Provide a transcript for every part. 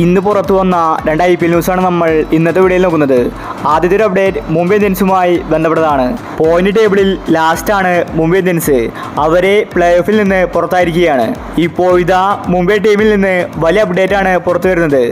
ഇന്ന് പുറത്തു വന്ന രണ്ട് ഐ പി എൽ ന്യൂസാണ് നമ്മൾ ഇന്നത്തെ വീഡിയോയിൽ നോക്കുന്നത്. ആദ്യത്തെ ഒരു അപ്ഡേറ്റ് മുംബൈ ഇന്ത്യൻസുമായി ബന്ധപ്പെട്ടതാണ്. പോയിന്റ് ടേബിളിൽ ലാസ്റ്റാണ് മുംബൈ ഇന്ത്യൻസ്. അവരെ പ്ലേ ഓഫിൽ നിന്ന് പുറത്തായിരിക്കുകയാണ്. ഇപ്പോൾ ഇതാ മുംബൈ ടീമിൽ നിന്ന് വലിയ അപ്ഡേറ്റ് ആണ് പുറത്തു വരുന്നത്.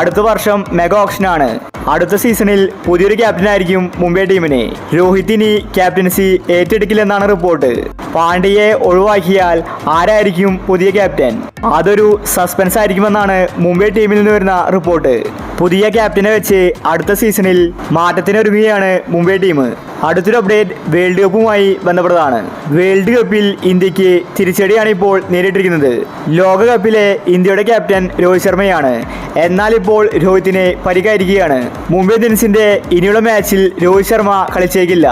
അടുത്ത വർഷം മെഗാ ഓപ്ഷനാണ് അടുത്ത സീസണിൽ പുതിയൊരു ക്യാപ്റ്റനായിരിക്കും മുംബൈ ടീമിനെ. രോഹിത് ഇനി ക്യാപ്റ്റൻസി ഏറ്റെടുക്കില്ലെന്നാണ് റിപ്പോർട്ട്. പാണ്ഡ്യയെ ഒഴിവാക്കിയാൽ ആരായിരിക്കും പുതിയ ക്യാപ്റ്റൻ? അതൊരു സസ്പെൻസ് ആയിരിക്കുമെന്നാണ് മുംബൈ ടീമിൽ നിന്ന് വരുന്ന റിപ്പോർട്ട്. പുതിയ ക്യാപ്റ്റനെ വെച്ച് അടുത്ത സീസണിൽ മാറ്റത്തിനൊരുങ്ങുകയാണ് മുംബൈ ടീം. അടുത്തൊരു അപ്ഡേറ്റ് വേൾഡ് കപ്പുമായി ബന്ധപ്പെട്ടതാണ്. വേൾഡ് കപ്പിൽ ഇന്ത്യയ്ക്ക് തിരിച്ചടിയാണ് ഇപ്പോൾ നേരിട്ടിരിക്കുന്നത്. ലോകകപ്പിലെ ഇന്ത്യയുടെ ക്യാപ്റ്റൻ രോഹിത് ശർമ്മയാണ്. എന്നാൽ ഇപ്പോൾ രോഹിത്തിനെ പരിക്കായിരിക്കുകയാണ്. മുംബൈ ഇന്ത്യൻസിന്റെ ഇനിയുള്ള മാച്ചിൽ രോഹിത് ശർമ്മ കളിച്ചേക്കില്ല.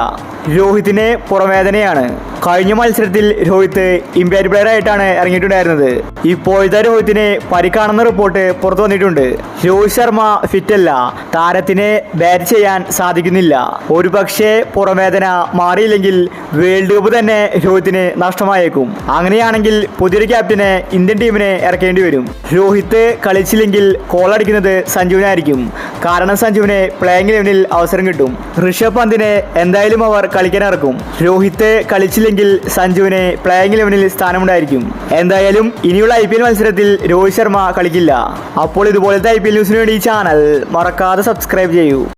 രോഹിത്തിന് പുറമേദനയാണ് കഴിഞ്ഞ മത്സരത്തിൽ രോഹിത് ഇമ്പാക്ട് പ്ലെയർ ആയിട്ടാണ് ഇറങ്ങിയിട്ടുണ്ടായിരുന്നത്. ഇപ്പോഴത്തെ രോഹിത്തിന് പരിക്കാണെന്ന റിപ്പോർട്ട് പുറത്തു വന്നിട്ടുണ്ട്. രോഹിത് ശർമ്മ ഫിറ്റല്ല. താരത്തിന് ബാറ്റ് ചെയ്യാൻ സാധിക്കുന്നില്ല. ഒരു പക്ഷേ പുറവേദന മാറിയില്ലെങ്കിൽ വേൾഡ് കപ്പ് തന്നെ രോഹിത്തിന് നഷ്ടമായേക്കും. അങ്ങനെയാണെങ്കിൽ പുതിയൊരു ക്യാപ്റ്റനെ ഇന്ത്യൻ ടീമിനെ ഇറക്കേണ്ടി വരും. രോഹിത് കളിച്ചില്ലെങ്കിൽ കോൾ അടിക്കുന്നത് സഞ്ജുവിനായിരിക്കും. കാരണം സഞ്ജുവിന് പ്ലേയിങ് ലെവനിൽ അവസരം കിട്ടും. ഋഷഭ് പന്തിനെ എന്തായാലും അവർ കളിക്കാൻ ഇറക്കും. രോഹിത് കളിച്ചില്ലെങ്കിൽ സഞ്ജുവിന് പ്ലേയിങ് ലെവനിൽ സ്ഥാനമുണ്ടായിരിക്കും. എന്തായാലും ഇനിയുള്ള ഐ മത്സരത്തിൽ രോഹിത് ശർമ്മ കളിക്കില്ല. അപ്പോൾ ഇതുപോലത്തെ ഐ പി എൽ ന്യൂസിന് വേണ്ടി ഈ ചാനൽ മറക്കാതെ സബ്സ്ക്രൈബ് ചെയ്യൂ.